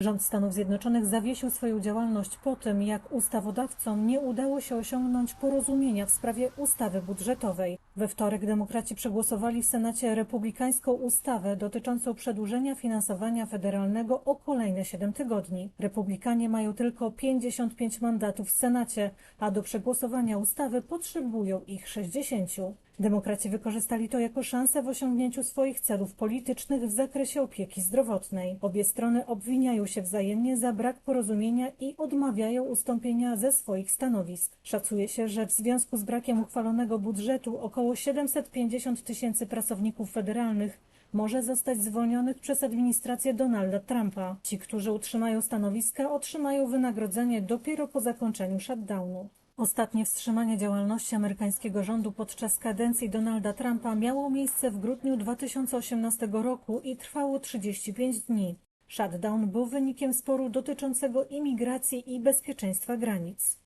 Rząd Stanów Zjednoczonych zawiesił swoją działalność po tym, jak ustawodawcom nie udało się osiągnąć porozumienia w sprawie ustawy budżetowej. We wtorek demokraci przegłosowali w Senacie republikańską ustawę dotyczącą przedłużenia finansowania federalnego o kolejne 7 tygodni. Republikanie mają tylko 55 mandatów w Senacie, a do przegłosowania ustawy potrzebują ich 60. Demokraci wykorzystali to jako szansę w osiągnięciu swoich celów politycznych w zakresie opieki zdrowotnej. Obie strony obwiniają się wzajemnie za brak porozumienia i odmawiają ustąpienia ze swoich stanowisk. Szacuje się, że w związku z brakiem uchwalonego budżetu około 750 tysięcy pracowników federalnych może zostać zwolnionych przez administrację Donalda Trumpa. Ci, którzy utrzymają stanowiska, otrzymają wynagrodzenie dopiero po zakończeniu shutdownu. Ostatnie wstrzymanie działalności amerykańskiego rządu podczas kadencji Donalda Trumpa miało miejsce w grudniu 2018 roku i trwało 35 dni. Shutdown był wynikiem sporu dotyczącego imigracji i bezpieczeństwa granic.